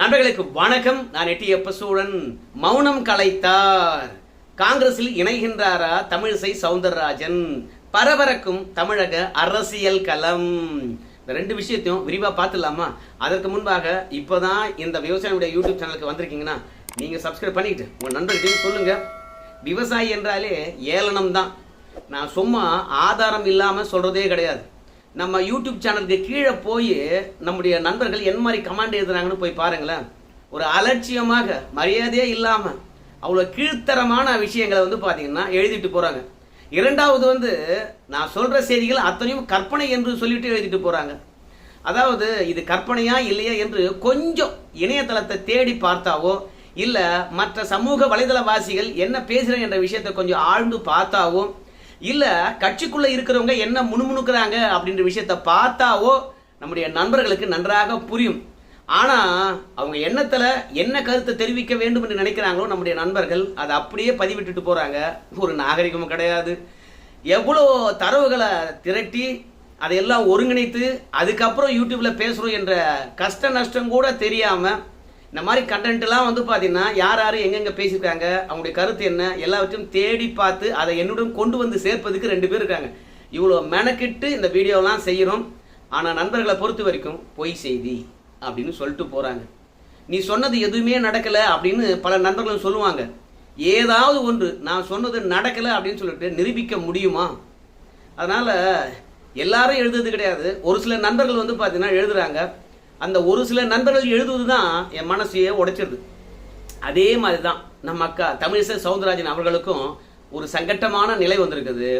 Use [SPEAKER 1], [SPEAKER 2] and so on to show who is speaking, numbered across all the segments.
[SPEAKER 1] நண்பர்களுக்கு வணக்கம். நான் எட்டியப்ப சூழன் மௌனம் கலைத்தார். காங்கிரஸில் இணைகின்றாரா தமிழிசை சவுந்தரராஜன். பரபரக்கும் தமிழக அரசியல் களம். இந்த ரெண்டு விஷயத்தையும் விரிவா பார்த்துடலாமா? அதற்கு முன்பாக இப்போதான் இந்த விவசாயியுடைய யூடியூப் சேனலுக்கு வந்திருக்கீங்கன்னா நீங்க சப்ஸ்கிரைப் பண்ணிக்கிட்டு உங்க நண்பர்கிட்டையும் சொல்லுங்க. விவசாயி என்றாலே ஏளனம் தான் நான் சும்மா ஆதாரம் இல்லாம சொல்றதே கிடையாது. நம்ம யூடியூப் சேனலுக்கு கீழே போய் நம்முடைய நண்பர்கள் என்ன மாதிரி கமாண்ட் எழுதுறாங்கன்னு போய் பாருங்களேன். ஒரு அலட்சியமாக மரியாதையே இல்லாமல் அவ்வளோ கீழ்த்தரமான விஷயங்களை வந்து பார்த்தீங்கன்னா எழுதிட்டு போகிறாங்க இரண்டாவது வந்து நான் சொல்கிற செய்திகள் அத்தனையும் கற்பனை என்று சொல்லிட்டு எழுதிட்டு போகிறாங்க அதாவது இது கற்பனையா இல்லையா என்று கொஞ்சம் இணையதளத்தை தேடி பார்த்தாவோ இல்லை மற்ற சமூக வலைதளவாசிகள் என்ன பேசுகிறேன் என்ற விஷயத்தை கொஞ்சம் ஆழ்ந்து பார்த்தாவோ இல்ல கட்சிக்குள்ள இருக்கிறவங்க என்ன முணுமுணுக்கிறாங்க அப்படின்ற விஷயத்த பார்த்தாவோ நம்முடைய நண்பர்களுக்கு நன்றாக புரியும். ஆனா அவங்க எண்ணத்துல என்ன கருத்தை தெரிவிக்க வேண்டும் என்று நினைக்கிறாங்களோ நம்முடைய நண்பர்கள் அதை அப்படியே பதிவிட்டுட்டு போறாங்க. ஒரு நாகரிகமும் கிடையாது. எவ்வளோ தரவுகளை திரட்டி அதையெல்லாம் ஒருங்கிணைத்து அதுக்கப்புறம் யூடியூப்ல பேசுறோம் என்ற கஷ்ட நஷ்டம் கூட தெரியாம இந்த மாதிரி கண்டென்ட்லாம் வந்து பார்த்தீங்கன்னா யார் யார் எங்கெங்கே பேசியிருக்காங்க அவங்களுடைய கருத்து என்ன எல்லாவற்றையும் தேடி பார்த்து அதை என்னுடன் கொண்டு வந்து சேர்ப்பதுக்கு ரெண்டு பேர் இருக்காங்க. இவ்வளோ மெனக்கிட்டு இந்த வீடியோலாம் செய்கிறோம். ஆனால் நண்பர்களை பொறுத்த வரைக்கும் பொய் செய்தி அப்படின்னு சொல்லிட்டு போகிறாங்க நீ சொன்னது எதுவுமே நடக்கலை அப்படின்னு பல நண்பர்களும் சொல்லுவாங்க. ஏதாவது ஒன்று நான் சொன்னது நடக்கலை அப்படின்னு சொல்லிட்டு நிரூபிக்க முடியுமா? அதனால் எல்லாரும் எழுதுறது கிடையாது. ஒரு சில நண்பர்கள் வந்து பார்த்தீங்கன்னா எழுதுகிறாங்க அந்த ஒரு சில நண்பர்கள் எழுதுவது தான் என் மனசையே உடைச்சிருது. அதே மாதிரி தான் நம்ம அக்கா தமிழிசை சவுந்தரராஜன் அவர்களுக்கும் ஒரு சங்கட்டமான நிலை வந்திருக்குது.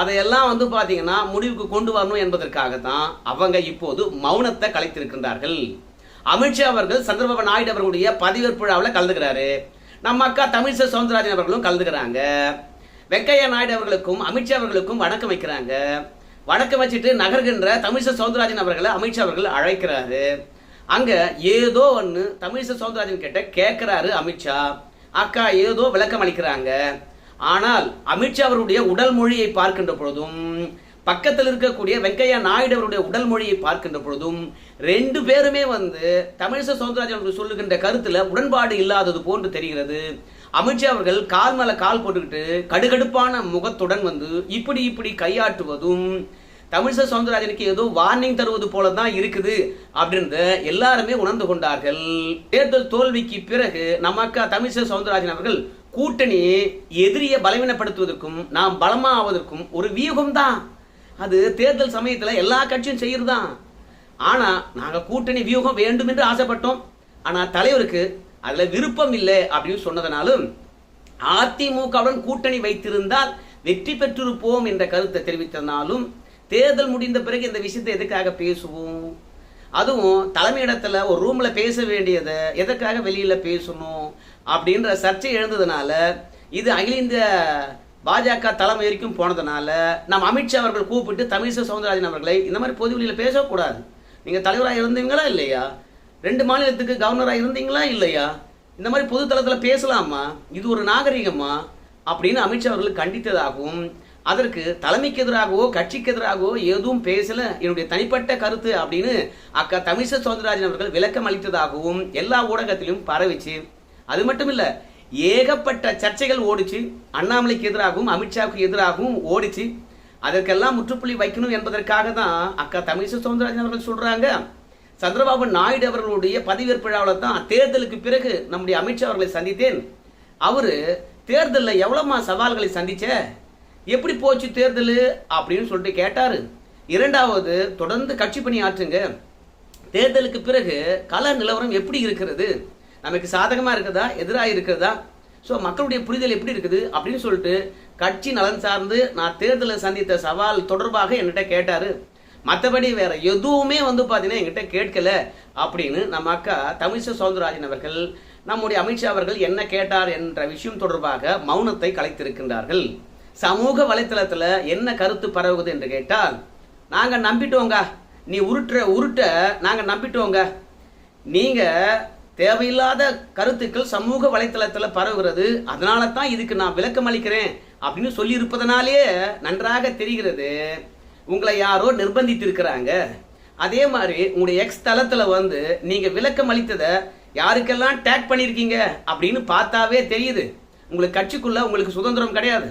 [SPEAKER 1] அதையெல்லாம் வந்து பார்த்தீங்கன்னா முடிவுக்கு கொண்டு வரணும் என்பதற்காக தான் அவங்க இப்போது மௌனத்தை கலைத்திருக்கின்றார்கள். அமித்ஷா அவர்கள் சந்திரபாபு நாயுடு அவர்களுடைய பதவியேற்பு விழாவில் கலந்துக்கிறாரு. நம்ம அக்கா தமிழிசை சவுந்தரராஜன் அவர்களும் கலந்துக்கிறாங்க. வெங்கையா நாயுடு அவர்களுக்கும் அமித்ஷா அவர்களுக்கும் வணக்கம் வைக்கிறாங்க. வணக்கம் வச்சுட்டு நகர்கின்ற தமிழிசை சவுந்தரராஜன் அவர்களை அமித்ஷா அவர்கள் அழைக்கிறாரு. அங்க ஏதோ ஒன்று தமிழிசை சவுந்தரராஜன் கிட்ட கேட்கிறாரு அமித்ஷா. அக்கா ஏதோ விளக்கம் அளிக்கிறாங்க. ஆனால் அமித்ஷா அவருடைய உடல் மொழியை பார்க்கின்ற பொழுதும் பக்கத்தில் இருக்கக்கூடிய வெங்கையா நாயுடு அவருடைய உடல் மொழியை பார்க்கின்ற பொழுதும் ரெண்டு பேருமே வந்து தமிழிசை சவுந்தரராஜன் அவர்கள் சொல்லுகின்ற கருத்துல உடன்பாடு இல்லாதது போன்று தெரிகிறது. அமித்ஷா அவர்கள் கால் மேல கால் போட்டுக்கிட்டு கடுகடுப்பான முகத்துடன் வந்து இப்படி இப்படி கையாட்டுவதும் தமிழிசை சவுந்தரராஜனுக்கு ஏதோ வார்னிங் தருவது போல தான் இருக்குது அப்படின்றத எல்லாருமே உணர்ந்து கொண்டார்கள். தேர்தல் தோல்விக்கு பிறகு நமக்கு தமிழிசை சவுந்தரராஜன் அவர்கள் கூட்டணி எதிரியை பலவீனப்படுத்துவதற்கும் நாம் பலமாவதற்கும் ஒரு வியூகம் தான் அது தேர்தல் சமயத்துல எல்லா கட்சியும் செய்யறதுதான். ஆனா நாங்க கூட்டணி வியூகம் வேண்டும் என்று ஆசைப்பட்டோம். ஆனா தலைவருக்கு அதில் விருப்பம் இல்லை அப்படின்னு சொன்னதனாலும் அதிமுகவுடன் கூட்டணி வைத்திருந்தால் வெற்றி பெற்றிருப்போம் என்ற கருத்தை தெரிவித்தனாலும் தேர்தல் முடிந்த பிறகு இந்த விஷயத்தை எதுக்காக பேசுவோம்? அதுவும் தலைமையிடத்தில் ஒரு ரூமில் பேச வேண்டியதை எதற்காக வெளியில் பேசணும்? அப்படின்ற சர்ச்சை எழுந்ததுனால இது அகில இந்திய பாஜக தலைமை வரைக்கும் போனதுனால நம்ம அமித்ஷா அவர்கள் கூப்பிட்டு தமிழிசை சவுந்தரராஜன் அவர்களை இந்த மாதிரி பொது வெளியில் பேசக்கூடாது. நீங்கள் தலைவராக இருந்தீங்களா இல்லையா? ரெண்டு மாநிலத்துக்கு கவர்னராக இருந்தீங்களா இல்லையா? இந்த மாதிரி பொது தளத்தில் பேசலாமா? இது ஒரு நாகரிகமா? அப்படின்னு அமித்ஷா அவர்கள் கண்டித்ததாகவும் அதற்கு தலைமைக்கு எதிராகவோ கட்சிக்கு எதிராகவோ எதுவும் பேசல. என்னுடைய தனிப்பட்ட கருத்து அப்படின்னு அக்கா தமிழிசை சௌந்தரராஜன் அவர்கள் விளக்கம் அளித்ததாகவும் எல்லா ஊடகத்திலும் பரவிச்சு. அது மட்டும் இல்ல ஏகப்பட்ட சர்ச்சைகள் ஓடிச்சு. அண்ணாமலைக்கு எதிராகவும் அமித்ஷாவுக்கு எதிராகவும் ஓடிச்சு. அதற்கெல்லாம் முற்றுப்புள்ளி வைக்கணும் என்பதற்காக தான் அக்கா தமிழிசை சௌந்தரராஜன் அவர்கள் சொல்றாங்க. சந்திரபாபு நாயுடு அவர்களுடைய பதவியேற்பு விழாவில் தான் தேர்தலுக்கு பிறகு நம்முடைய அமித்ஷா அவர்களை சந்தித்தேன். அவர் தேர்தலில் எவ்வளோமா சவால்களை சந்திச்ச? எப்படி போச்சு தேர்தல்? அப்படின்னு சொல்லிட்டு கேட்டார். இரண்டாவது தொடர்ந்து கட்சி பணி ஆற்றுங்க. தேர்தலுக்கு பிறகு கல நிலவரம் எப்படி இருக்கிறது? நமக்கு சாதகமாக இருக்கிறதா? எதிராக இருக்கிறதா? ஸோ மக்களுடைய புரிதல் எப்படி இருக்குது? அப்படின்னு சொல்லிட்டு கட்சி நலன் சார்ந்து நான் தேர்தலை சந்தித்த சவால் தொடர்பாக என்கிட்ட கேட்டார். மற்றபடி வேற எதுவுமே வந்து பார்த்தீங்கன்னா என்கிட்ட கேட்கல அப்படின்னு நம்ம அக்கா தமிழிசை சௌந்தரராஜன் அவர்கள் நம்முடைய அமித்ஷா அவர்கள் என்ன கேட்டார் என்ற விஷயம் தொடர்பாக மௌனத்தை கலைத்திருக்கின்றார்கள். சமூக வலைத்தளத்தில் என்ன கருத்து பரவுகுது என்று கேட்டால் நாங்கள் நம்பிட்டோங்க. நீ உருட்டுற உருட்ட நாங்கள் நம்பிட்டோங்க. நீங்கள் தேவையில்லாத கருத்துக்கள் சமூக வலைத்தளத்தில் பரவுகிறது அதனால தான் இதுக்கு நான் விளக்கம் அளிக்கிறேன் அப்படின்னு சொல்லியிருப்பதனாலேயே நன்றாக தெரிகிறது. உங்களை யாரோ நிர்பந்தித்து இருக்கிறாங்க அதே மாதிரி உங்களுடைய எக்ஸ் தளத்துல வந்து நீங்க விளக்கம் அளித்ததை யாருக்கெல்லாம் டேக் பண்ணியிருக்கீங்க அப்படின்னு பார்த்தாவே தெரியுது. உங்களுக்கு கட்சிக்குள்ள உங்களுக்கு சுதந்திரம் கிடையாது.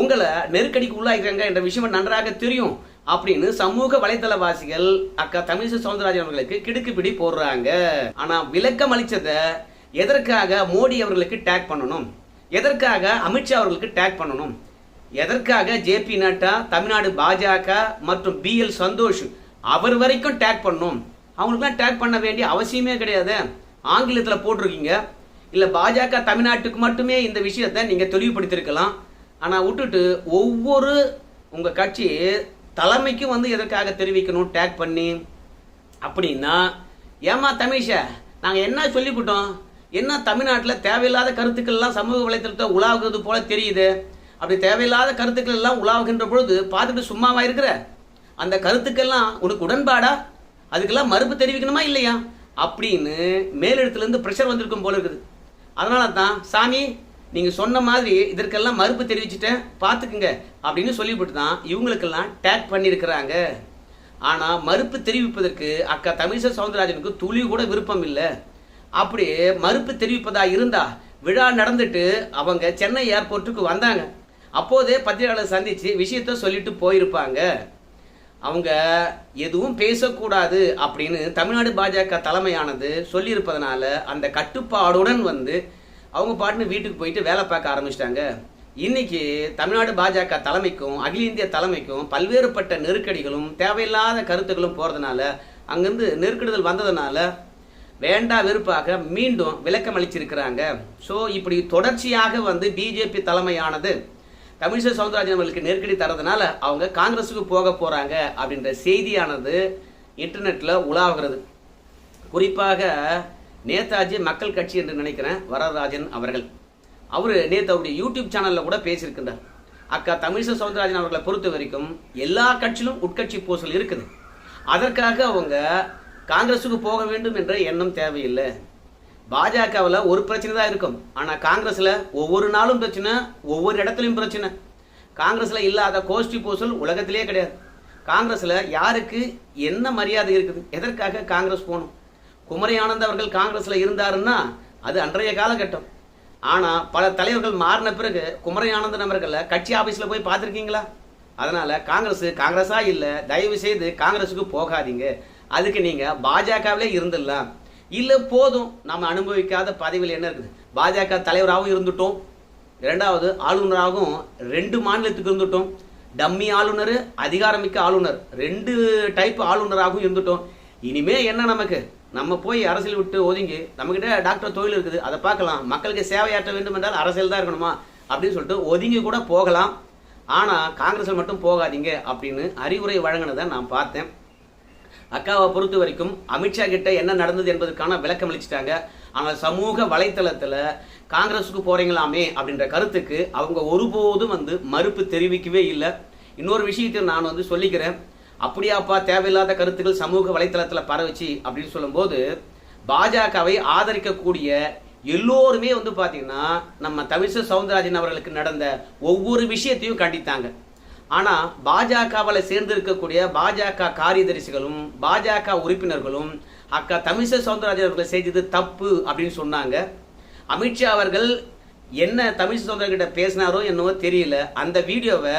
[SPEAKER 1] உங்களை நெருக்கடிக்கு உள்ளாகிறாங்க என்ற விஷயம் நன்றாக தெரியும் அப்படின்னு சமூக வலைதளவாசிகள் அக்கா தமிழிசை சவுந்தரராஜன் அவர்களுக்கு கிடுக்குப்பிடி போடுறாங்க. ஆனா விளக்கம் அளித்ததை எதற்காக மோடி அவர்களுக்கு டேக் பண்ணணும்? எதற்காக அமித்ஷா அவர்களுக்கு டேக் பண்ணணும்? எதற்காக ஜேபி நட்டா தமிழ்நாடு பாஜக மற்றும் பி எல் சந்தோஷ் அவர் வரைக்கும் டேக் பண்ணும்? அவங்களுக்குலாம் டேக் பண்ண வேண்டிய அவசியமே கிடையாது. ஆங்கிலத்தில் போட்டிருக்கீங்க. இல்லை பாஜக தமிழ்நாட்டுக்கு மட்டுமே இந்த விஷயத்தை நீங்கள் தெளிவுபடுத்தியிருக்கலாம் ஆனால் விட்டுட்டு ஒவ்வொரு உங்கள் கட்சி தலைமைக்கும் வந்து எதற்காக தெரிவிக்கணும் டேக் பண்ணி? அப்படின்னா ஏமா தமிஷா நாங்கள் என்ன சொல்லிவிட்டோம் என்ன தமிழ்நாட்டில் தேவையில்லாத கருத்துக்கள்லாம் சமூக வலைத்தளத்தை உலாவுகிறது போல தெரியுது? அப்படி தேவையில்லாத கருத்துக்கள் எல்லாம் உலாவுகின்ற பொழுது பார்த்துட்டு சும்மாவா இருக்கிற? அந்த கருத்துக்கெல்லாம் உனக்கு உடன்பாடா? அதுக்கெல்லாம் மறுப்பு தெரிவிக்கணுமா இல்லையா? அப்படின்னு மேலிடத்துலேருந்து ப்ரெஷர் வந்திருக்கும் போல இருக்குது. அதனால தான் சாமி நீங்கள் சொன்ன மாதிரி இதற்கெல்லாம் மறுப்பு தெரிவிச்சிட்டேன் பார்த்துக்குங்க அப்படின்னு சொல்லிவிட்டு தான் இவங்களுக்கெல்லாம் டேக் பண்ணியிருக்கிறாங்க. ஆனால் மறுப்பு தெரிவிப்பதற்கு அக்கா தமிழிசை சவுந்தரராஜனுக்கு துளி கூட விருப்பம் இல்லை. அப்படி மறுப்பு தெரிவிப்பதா இருந்தா விழா நடந்துட்டு அவங்க சென்னை ஏர்போர்ட்டுக்கு வந்தாங்க. அப்போதே பத்திரிகையாளர் சந்தித்து விஷயத்த சொல்லிட்டு போயிருப்பாங்க. அவங்க எதுவும் பேசக்கூடாது அப்படின்னு தமிழ்நாடு பாஜக தலைமையானது சொல்லியிருப்பதனால அந்த கட்டுப்பாடுடன் வந்து அவங்க பாட்டுன்னு வீட்டுக்கு போயிட்டு வேலை பார்க்க ஆரம்பிச்சிட்டாங்க. இன்னைக்கு தமிழ்நாடு பாஜக தலைமைக்கும் அகில இந்திய தலைமைக்கும் பல்வேறுபட்ட நெருக்கடிகளும் தேவையில்லாத கருத்துக்களும் போகிறதுனால அங்கேருந்து நெருக்கடிகள் வந்ததுனால வேண்டா வெறுப்பாக மீண்டும் விளக்கம் அளிச்சிருக்கிறாங்க ஸோ இப்படி தொடர்ச்சியாக வந்து பிஜேபி தலைமையானது தமிழிசை சவுந்தரராஜன் அவர்களுக்கு நெருக்கடி தரதுனால அவங்க காங்கிரஸுக்கு போக போகிறாங்க அப்படின்ற செய்தியானது இன்டர்நெட்டில் உலாவுகிறது. குறிப்பாக நேதாஜி மக்கள் கட்சி என்று நினைக்கிறேன் வரதராஜன் அவர்கள். அவர் நேற்று அவருடைய யூடியூப் சேனலில் கூட பேசியிருக்கின்றார். அக்கா தமிழிசை சவுந்தரராஜன் அவர்களை பொறுத்த வரைக்கும் எல்லா கட்சியிலும் உட்கட்சி பூசல் இருக்குது. அதற்காக அவங்க காங்கிரஸுக்கு போக வேண்டும் என்ற எண்ணம் தேவையில்லை. பாஜகவில் ஒரு பிரச்சனை தான் இருக்கும். ஆனால் காங்கிரஸில் ஒவ்வொரு நாளும் பிரச்சனை ஒவ்வொரு இடத்துலையும் பிரச்சனை. காங்கிரஸில் இல்லாத கோஷ்டி பூசல் உலகத்திலே கிடையாது. காங்கிரஸில் யாருக்கு என்ன மரியாதை இருக்குது? எதற்காக காங்கிரஸ் போகணும்? குமரி ஆனந்த் அவர்கள் காங்கிரஸில் இருந்தாருன்னா அது அன்றைய காலகட்டம். ஆனால் பல தலைவர்கள் மாறின பிறகு குமரி ஆனந்தன் அவர்களை கட்சி ஆஃபீஸில் போய் பார்த்துருக்கீங்களா? அதனால் காங்கிரஸ் காங்கிரஸாக இல்லை தயவு செய்து காங்கிரஸுக்கு போகாதீங்க. அதுக்கு நீங்கள் பாஜகவிலே இருந்துடலாம். இல்லை போதும். நம்ம அனுபவிக்காத பதவியில் என்ன இருக்குது? பாஜக தலைவராகவும் இருந்துட்டோம். இரண்டாவது ஆளுநராகவும் ரெண்டு மாநிலத்துக்கு இருந்துட்டோம். டம்மி ஆளுநர் அதிகாரமிக்க ஆளுநர் ரெண்டு டைப் ஆளுநராகவும் இருந்துட்டோம். இனிமே என்ன நமக்கு? நம்ம போய் அரசியல் விட்டு ஒதுங்கி நம்மக்கிட்ட டாக்டர் தொழில் இருக்குது. அதை பார்க்கலாம். மக்களுக்கு சேவையாற்ற வேண்டும் என்றால் அரசியல் தான் இருக்கணுமா? அப்படின்னு சொல்லிட்டு ஒதுங்கி கூட போகலாம். ஆனால் காங்கிரஸில் மட்டும் போகாதீங்க அப்படின்னு அறிவுரை வழங்கினதை நான் பார்த்தேன். அக்காவை பொறுத்த வரைக்கும் அமித்ஷா கிட்ட என்ன நடந்தது என்பதற்கான விளக்கம் அளிச்சிட்டாங்க. ஆனால் சமூக வலைத்தளத்தில் காங்கிரஸுக்கு போறீங்களாமே அப்படின்ற கருத்துக்கு அவங்க ஒருபோதும் வந்து மறுப்பு தெரிவிக்கவே இல்லை. இன்னொரு விஷயத்தை நான் வந்து சொல்லிக்கிறேன். அப்படியாப்பா தேவையில்லாத கருத்துக்கள் சமூக வலைத்தளத்தில் பரவச்சு அப்படின்னு சொல்லும்போது பாஜகவை ஆதரிக்கக்கூடிய எல்லோருமே வந்து பார்த்தீங்கன்னா நம்ம தமிழிசை சவுந்தரராஜன் அவர்களுக்கு நடந்த ஒவ்வொரு விஷயத்தையும் கண்டித்தாங்க. ஆனால் பாஜகவில் சேர்ந்து இருக்கக்கூடிய பாஜக காரியதரிசிகளும் பாஜக உறுப்பினர்களும் அக்கா தமிழிசை சவுந்தரராஜன் அவர்களை செய்தது தப்பு அப்படின்னு சொன்னாங்க. அமித்ஷா அவர்கள் என்ன தமிழிசை சவுந்தரன் கிட்ட பேசினாரோ என்னவோ தெரியல. அந்த வீடியோவை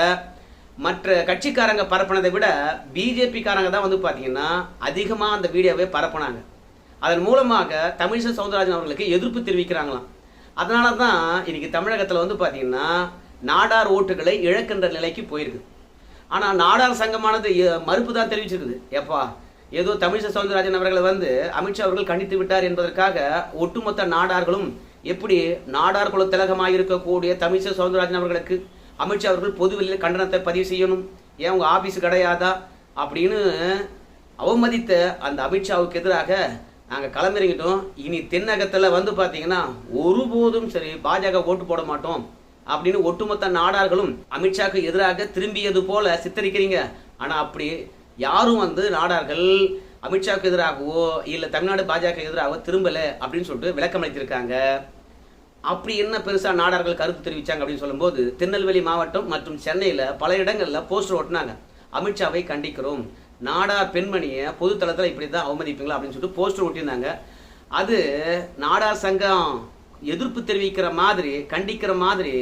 [SPEAKER 1] மற்ற கட்சிக்காரங்க பரப்புனதை விட பிஜேபிக்காரங்க தான் வந்து பார்த்தீங்கன்னா அதிகமாக அந்த வீடியோவை பரப்புனாங்க. அதன் மூலமாக தமிழிசை சவுந்தரராஜன் அவர்களுக்கு எதிர்ப்பு தெரிவிக்கிறாங்களாம். அதனால தான் இன்னைக்கு தமிழகத்தில் வந்து பார்த்தீங்கன்னா நாடார் ஓட்டுகளை இழக்கின்ற நிலைக்கு போயிருக்கு. ஆனால் நாடார் சங்கமானது மறுப்பு தான் தெரிவிச்சிருக்குது. எப்பா ஏதோ தமிழிசை சவுந்தரராஜன் அவர்களை வந்து அமித்ஷா அவர்கள் கண்டித்து விட்டார் என்பதற்காக ஒட்டுமொத்த நாடார்களும் எப்படி நாடார் குல திலகமாக இருக்கக்கூடிய தமிழிசை சவுந்தரராஜன் அவர்களுக்கு அமித்ஷா அவர்கள் பொதுவெளியில் கண்டனத்தை பதிவு செய்யணும்? ஏன் உங்கள் ஆஃபீஸ் கிடையாதா? அப்படின்னு அவமதித்த அந்த அமித்ஷாவுக்கு எதிராக நாங்கள் களமிறங்கிட்டோம். இனி தென்னகத்தில் வந்து பார்த்தீங்கன்னா ஒருபோதும் சரி பாஜக ஓட்டு போட மாட்டோம். அப்படின்னு ஒட்டுமொத்த நாடார்களும் அமித்ஷாக்கு எதிராக திரும்பியது போல சித்தரிக்கிறீங்க. ஆனால் அப்படி யாரும் வந்து நாடார்கள் அமித்ஷாவுக்கு எதிராகவோ இல்லை தமிழ்நாடு பாஜக எதிராகவோ திரும்பலை அப்படின்னு சொல்லிட்டு விளக்கம் அளித்திருக்காங்க அப்படி என்ன பெருசாக நாடார்கள் கருத்து தெரிவிச்சாங்க அப்படின்னு சொல்லும்போது திருநெல்வேலி மாவட்டம் மற்றும் சென்னையில் பல இடங்களில் போஸ்டர் ஒட்டினாங்க அமித்ஷாவை கண்டிக்கிறோம். நாடார் பெண்மணியை பொதுத்தளத்தில் இப்படி தான் அவமதிப்பீங்களா அப்படின்னு சொல்லிட்டு போஸ்டர் ஒட்டியிருந்தாங்க அது நாடார் சங்கம். எதிர்ப்பு தெரிவிக்கிற மாதிரி கண்டிக்கிற மாதிரி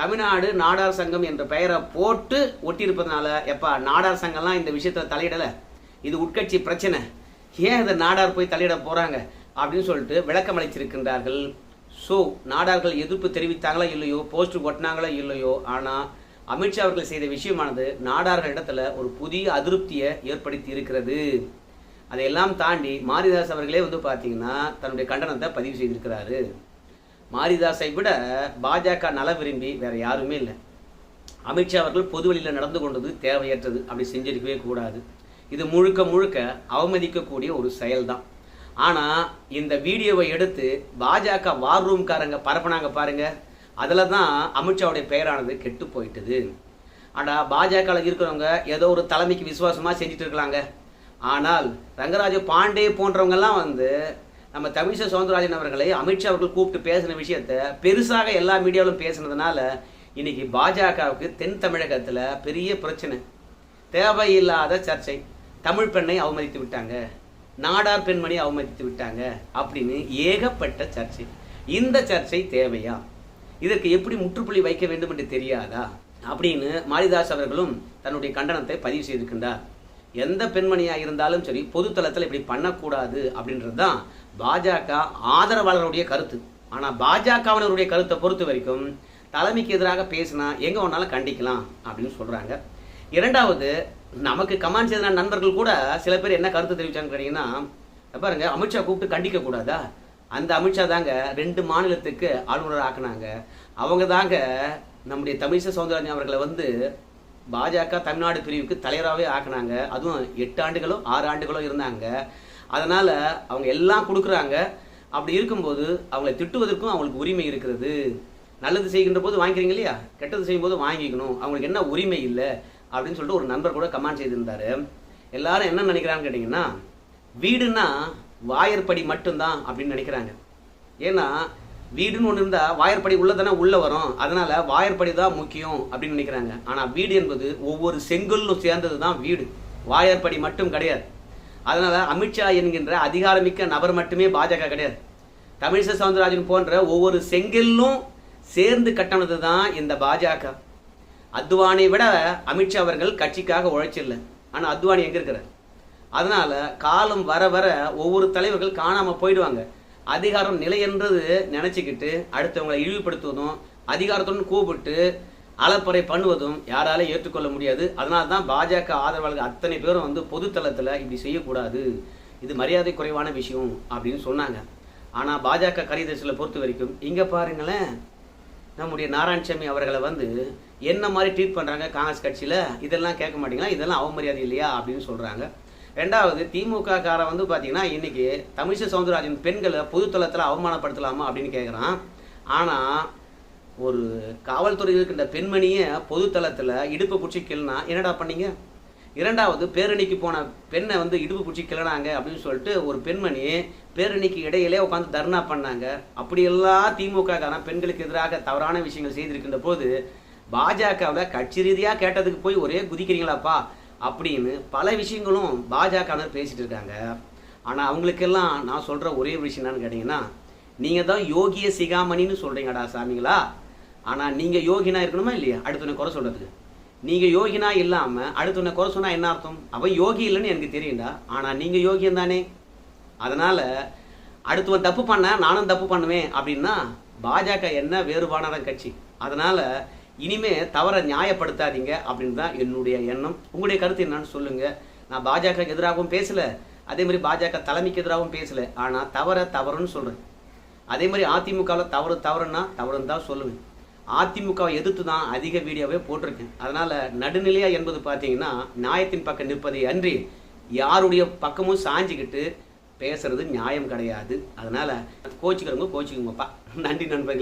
[SPEAKER 1] தமிழ்நாடு நாடார் சங்கம் என்ற பெயரை போட்டு ஒட்டியிருப்பதனால எப்பா நாடார் சங்கம்லாம் இந்த விஷயத்தில் தலையிடலை. இது உட்கட்சி பிரச்சனை. ஏன் இந்த நாடார் போய் தலையிட போகிறாங்க அப்படின்னு சொல்லிட்டு விளக்கம் அளிச்சிருக்கின்றார்கள் ஸோ நாடார்கள் எதிர்ப்பு தெரிவித்தாங்களா இல்லையோ போஸ்ட் ஒட்டினாங்களா இல்லையோ ஆனால் அமித்ஷா அவர்கள் செய்த விஷயமானது நாடார்கள் இடத்துல ஒரு புதிய அதிருப்தியை ஏற்படுத்தி இருக்கிறது. அதையெல்லாம் தாண்டி மாரிதாஸ் அவர்களே வந்து பார்த்தீங்கன்னா தன்னுடைய கண்டனத்தை பதிவு செய்திருக்கிறாரு. மாரிதாஸை விட பாஜக நல விரும்பி வேற யாருமே இல்லை. அமித்ஷா அவர்கள் பொதுவெளியில் நடந்து கொண்டது தேவையற்றது. அப்படி செஞ்சிருக்கவே கூடாது. இது முழுக்க முழுக்க அவமதிக்கக்கூடிய ஒரு செயல்தான். ஆனால் இந்த வீடியோவை எடுத்து பாஜக வார் ரூம்காரங்க பரப்புனாங்க பாருங்க. அதில் தான் அமித்ஷாவுடைய பெயரானது கெட்டு போயிட்டுது. ஆனால் பாஜகவில் இருக்கிறவங்க ஏதோ ஒரு தலைமைக்கு விசுவாசமாக செஞ்சுட்டு இருக்கலாங்க. ஆனால் ரங்கராஜ பாண்டே போன்றவங்கெல்லாம் வந்து நம்ம தமிழிசை சவுந்தரராஜன் அவர்களை அமித்ஷா அவர்கள் கூப்பிட்டு பேசின விஷயத்த பெருசாக எல்லா மீடியாவிலும் பேசினதுனால இன்னைக்கு பாஜகவுக்கு தென் தமிழகத்தில் பெரிய பிரச்சனை. தேவையில்லாத சர்ச்சை. தமிழ் பெண்ணை அவமதித்து விட்டாங்க. நாடார் பெண்மணி அவமதித்து விட்டாங்க அப்படின்னு ஏகப்பட்ட சர்ச்சை. இந்த சர்ச்சை தேவையா? இதற்கு எப்படி முற்றுப்புள்ளி வைக்க வேண்டும் என்று தெரியாதா? அப்படின்னு மாரிதாஸ் அவர்களும் தன்னுடைய கண்டனத்தை பதிவு செய்திருக்கின்றார். எந்த பெண்மணியாக இருந்தாலும் சரி பொதுத்தளத்தில் இப்படி பண்ணக்கூடாது அப்படின்றது தான் பாஜக ஆதரவாளருடைய கருத்து. ஆனால் பாஜகவினருடைய கருத்தை பொறுத்த வரைக்கும் தலைமைக்கு எதிராக பேசினா எங்கே ஒன்றாலும் கண்டிக்கலாம் அப்படின்னு சொல்கிறாங்க இரண்டாவது நமக்கு கமாண்ட் செய்த நண்பர்கள் கூட சில பேர் என்ன கருத்து தெரிவிச்சாங்கன்னு கேட்டிங்கன்னா பாருங்க அமித்ஷா கூப்பிட்டு கண்டிக்க கூடாதா? அந்த அமித்ஷா தாங்க ரெண்டு மாநிலத்துக்கு ஆளுநர் ஆக்குனாங்க. அவங்க தாங்க நம்முடைய தமிழிசை சௌந்தரராஜன் அவர்களை வந்து பாஜக தமிழ்நாடு பிரிவுக்கு தலைவராகவே ஆக்குனாங்க. அதுவும் எட்டு ஆண்டுகளோ ஆறு ஆண்டுகளோ இருந்தாங்க. அதனால அவங்க எல்லாம் கொடுக்குறாங்க. அப்படி இருக்கும்போது அவங்களை திட்டுவதற்கும் அவங்களுக்கு உரிமை இருக்கிறது. நல்லது செய்கின்ற போது வாங்கிக்கிறீங்க இல்லையா? கெட்டது செய்யும்போது வாங்கிக்கணும். அவங்களுக்கு என்ன உரிமை இல்லை? அப்படின்னு சொல்லிட்டு ஒரு நண்பர் கூட கமெண்ட் செய்திருந்தாரு. எல்லாரும் என்ன நினைக்கிறான்னு கேட்டிங்கன்னா வீடுன்னா வாயற்படி மட்டும்தான் அப்படின்னு நினைக்கிறாங்க. ஏன்னா வீடுன்னு ஒன்று இருந்தால் வாயற்படி உள்ளே தானே உள்ளே வரும். அதனால் வாயற்படி தான் முக்கியம் அப்படின்னு நினைக்கிறாங்க. ஆனால் வீடு என்பது ஒவ்வொரு செங்கல்லும் சேர்ந்தது தான் வீடு. வாயற்படி மட்டும் கிடையாது. அதனால் அமித்ஷா என்கின்ற அதிகாரமிக்க நபர் மட்டுமே பாஜக கிடையாது. தமிழிசை சவுந்தரராஜன் போன்ற ஒவ்வொரு செங்கல்லும் சேர்ந்து கட்டணது தான் இந்த பாஜக. அத்வானியை விட அமித்ஷா அவர்கள் கட்சிக்காக உழைச்சில்லை. ஆனால் அத்வானி எங்கே இருக்கிறார்? அதனால் காலம் வர வர ஒவ்வொரு தலைவர்கள் காணாமல் போயிடுவாங்க. அதிகாரம் நிலையென்றது நினச்சிக்கிட்டு நினைச்சுக்கிட்டு அடுத்தவங்களை இழிவுபடுத்துவதும் அதிகாரத்துடன் கூப்பிட்டு அளப்பறை பண்ணுவதும் யாரால ஏற்றுக்கொள்ள முடியாது. அதனால தான் பாஜக ஆதரவாளர்கள் அத்தனை பேரும் வந்து பொதுத்தளத்தில் இப்படி செய்யக்கூடாது. இது மரியாதை குறைவான விஷயம் அப்படின்னு சொன்னாங்க. ஆனால் பாஜக கரிதர்சில பொறுத்த வரைக்கும் இங்கே பாருங்களேன் நம்முடைய நாராயணசாமி அவர்களை வந்து என்ன மாதிரி ட்ரீட் பண்ணுறாங்க காங்கிரஸ் கட்சியில் இதெல்லாம் கேட்க மாட்டீங்களா? இதெல்லாம் அவமரியாதை இல்லையா? அப்படின்னு சொல்கிறாங்க ரெண்டாவது திமுக காரன் வந்து பார்த்தீங்கன்னா இன்னைக்கு தமிழிசை சவுந்தரராஜன் பெண்களை பொதுத்தளத்தில் அவமானப்படுத்தலாமா அப்படின்னு கேட்குறான் ஆனால் ஒரு காவல்துறையில் இருக்கின்ற பெண்மணியை பொதுத்தளத்தில் இடுப்பு பிடிச்சி கிள்னா என்னடா பண்ணீங்க? இரண்டாவது பேரணிக்கு போன பெண்ணை வந்து இடுப்பு பிடிச்சி கிளனாங்க அப்படின்னு சொல்லிட்டு ஒரு பெண்மணி பேரணிக்கு இடையிலே உட்காந்து தர்ணா பண்ணாங்க. அப்படியெல்லாம் திமுக காரன் பெண்களுக்கு எதிராக தவறான விஷயங்கள் செய்திருக்கின்ற போது பாஜகவில் கட்சி ரீதியாக கேட்டதுக்கு போய் ஒரே குதிக்கிறீங்களாப்பா? அப்படின்னு பல விஷயங்களும் பாஜகவினர் பேசிட்டு இருக்காங்க. ஆனால் அவங்களுக்கெல்லாம் நான் சொல்கிற ஒரே விஷயம் என்னன்னு கேட்டிங்கன்னா நீங்கள் தான் யோகிய சிகாமணின்னு சொல்கிறீங்கடா சாமிங்களா? ஆனால் நீங்கள் யோகினா இருக்கணுமா இல்லையா? அடுத்தவனை குறை சொல்கிறதுக்கு நீங்கள் யோகினா இல்லாமல் அடுத்தவனை குறை சொன்னால் என்ன அர்த்தம்? அவன் யோகி இல்லைன்னு எனக்கு தெரியும்டா. ஆனால் நீங்கள் யோகியம் தானே. அதனால் அடுத்தவன் தப்பு பண்ண நானும் தப்பு பண்ணுவேன் அப்படின்னா பாஜக என்ன வேறுபாடான கட்சி? அதனால் இனிமே தவறை நியாயப்படுத்தாதீங்க அப்படின்னு தான் என்னுடைய எண்ணம். உங்களுடைய கருத்து என்னன்னு சொல்லுங்க. நான் பாஜக எதிராகவும் பேசல. அதே மாதிரி பாஜக தலைமைக்கு எதிராகவும் பேசல. ஆனால் தவற தவறுன்னு சொல்கிறேன் அதே மாதிரி அதிமுகவில் தவறு தவறுன்னா தவறுன்னு தான் சொல்லுவேன். அதிமுகவை எதிர்த்து தான் அதிக வீடியோவே போட்டிருக்கேன். அதனால் நடுநிலையாக என்பது பார்த்தீங்கன்னா நியாயத்தின் பக்கம் நிற்பதை அன்றி யாருடைய பக்கமும் சாஞ்சிக்கிட்டு பேசுறது நியாயம் கிடையாது. அதனால் கோச்சிக்கிறவங்க கோச்சிக்குங்கப்பா. நன்றி நண்பர்களே.